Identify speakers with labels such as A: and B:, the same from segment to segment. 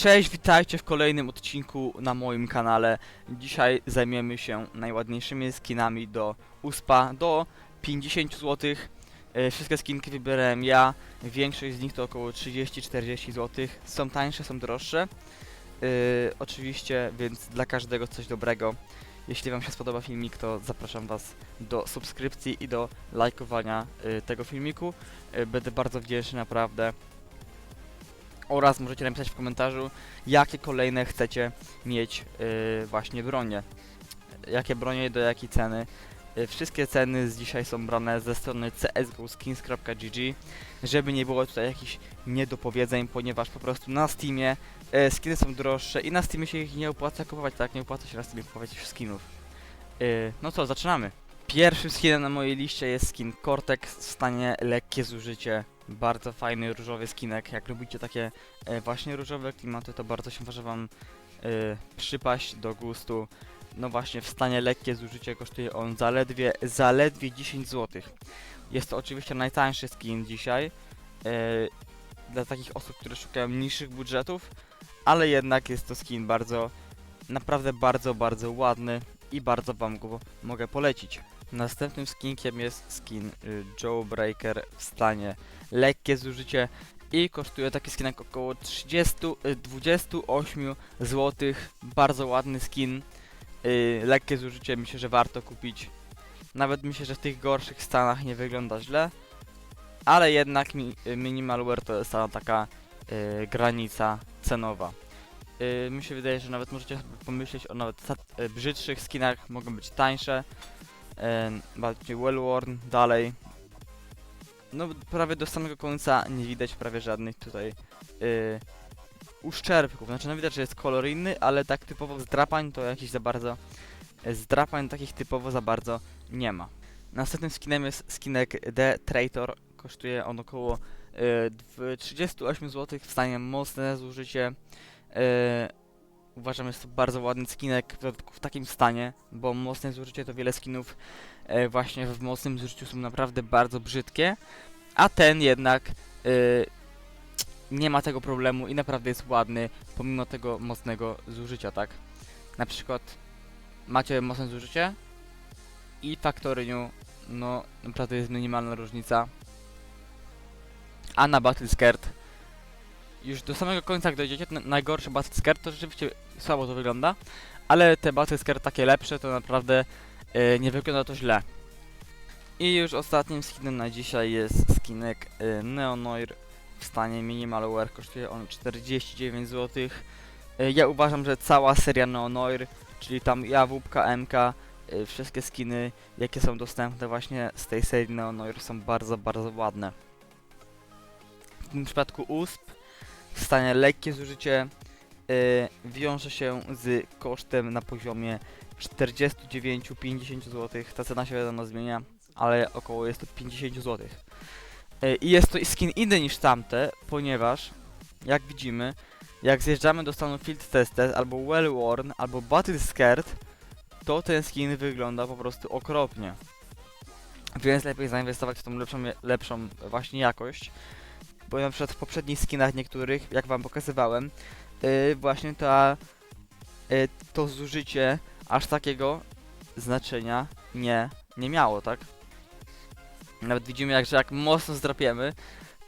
A: Cześć, witajcie w kolejnym odcinku na moim kanale. Dzisiaj zajmiemy się najładniejszymi skinami do USPA do 50 zł. Wszystkie skinki wybierałem ja. Większość z nich to około 30-40 zł. Są tańsze, są droższe. Yy, oczywiście, więc dla każdego coś dobrego. Jeśli Wam się spodoba filmik, to zapraszam Was do subskrypcji i do lajkowania yy, tego filmiku. Yy, będę bardzo wdzięczny, naprawdę. Oraz możecie napisać w komentarzu, jakie kolejne chcecie mieć yy, właśnie bronie. Jakie bronie do jakiej ceny. Yy, wszystkie ceny z dzisiaj są brane ze strony csgoskins.gg, żeby nie było tutaj jakichś niedopowiedzeń, ponieważ po prostu na Steamie yy, skiny są droższe i na Steamie się ich nie opłaca kupować, tak? Nie opłaca się na Steamie kupować skinów. Yy, no co, zaczynamy. Pierwszym skinem na mojej liście jest skin Cortex w stanie lekkie zużycie. Bardzo fajny różowy skinek. Jak lubicie takie e, właśnie różowe klimaty, to bardzo się może wam e, przypaść do gustu. No właśnie w stanie lekkie zużycie kosztuje on zaledwie, zaledwie 10 zł. Jest to oczywiście najtańszy skin dzisiaj. E, dla takich osób, które szukają niższych budżetów, ale jednak jest to skin bardzo, naprawdę bardzo, bardzo ładny i bardzo wam go mogę polecić. Następnym skinkiem jest skin y, Joe Breaker w stanie lekkie zużycie i kosztuje taki skinek około 30, y, 28 zł. Bardzo ładny skin. Y, lekkie zużycie myślę, że warto kupić. Nawet myślę, że w tych gorszych stanach nie wygląda źle. Ale jednak y, minimalware to jest ta taka granica cenowa. Y, mi się wydaje, że nawet możecie pomyśleć o nawet brzydszych skinach, mogą być tańsze. Bardziej well worn, dalej. No prawie do samego końca nie widać prawie żadnych tutaj y, uszczerbków. Znaczy no widać, że jest kolor inny, ale tak typowo zdrapań to jakiś za bardzo y, zdrapań takich typowo za bardzo nie ma. Następnym skinem jest skinek The Traitor. Kosztuje on około y, dw- 38 zł w stanie mocne zużycie. Y, uważam, jest to bardzo ładny skinek w, w takim stanie, bo mocne zużycie to wiele skinów e, właśnie w mocnym zużyciu są naprawdę bardzo brzydkie, a ten jednak e, nie ma tego problemu i naprawdę jest ładny pomimo tego mocnego zużycia, tak? Na przykład macie mocne zużycie i Factoryniu, no naprawdę jest minimalna różnica. A na Battle Skirt już do samego końca jak dojdziecie, najgorszy Battle Skirt to rzeczywiście słabo to wygląda, ale te Battle Skirt takie lepsze to naprawdę e, nie wygląda to źle. I już ostatnim skinem na dzisiaj jest skinek e, Neonoir w stanie Minimalware. Kosztuje on 49 zł. E, ja uważam, że cała seria Neonoir, czyli tam Jawóbka, MK, wszystkie skiny, jakie są dostępne właśnie z tej serii Neonoir są bardzo, bardzo ładne. W tym przypadku USP stanie lekkie zużycie y, wiąże się z kosztem na poziomie 49-50 zł. Ta cena się wiadomo zmienia, ale około jest to 50 zł. Y, I jest to skin inny niż tamte, ponieważ jak widzimy, jak zjeżdżamy do stanu Field Tested, albo Well Worn, albo Battle Scared, to ten skin wygląda po prostu okropnie. Więc lepiej zainwestować w tą lepszą, lepszą właśnie jakość. Bo na przykład w poprzednich skinach niektórych, jak wam pokazywałem, yy, właśnie ta, yy, to zużycie aż takiego znaczenia nie, nie miało, tak? Nawet widzimy, jak, że jak mocno zdrapiemy,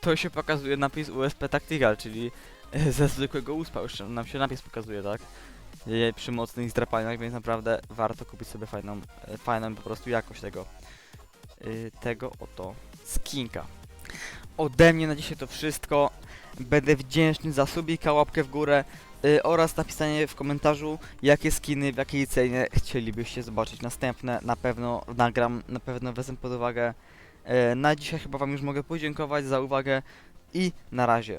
A: to się pokazuje napis USP Tactical, czyli yy, ze zwykłego USPa już nam się napis pokazuje, tak? Yy, przy mocnych zdrapaniach, więc naprawdę warto kupić sobie fajną, yy, fajną po prostu jakość tego, tego oto skinka. Ode mnie na dzisiaj to wszystko. Będę wdzięczny za subika, łapkę w górę y, oraz napisanie w komentarzu, jakie skiny, w jakiej cenie chcielibyście zobaczyć następne. Na pewno nagram, na pewno wezmę pod uwagę. Y, na dzisiaj chyba Wam już mogę podziękować za uwagę i na razie.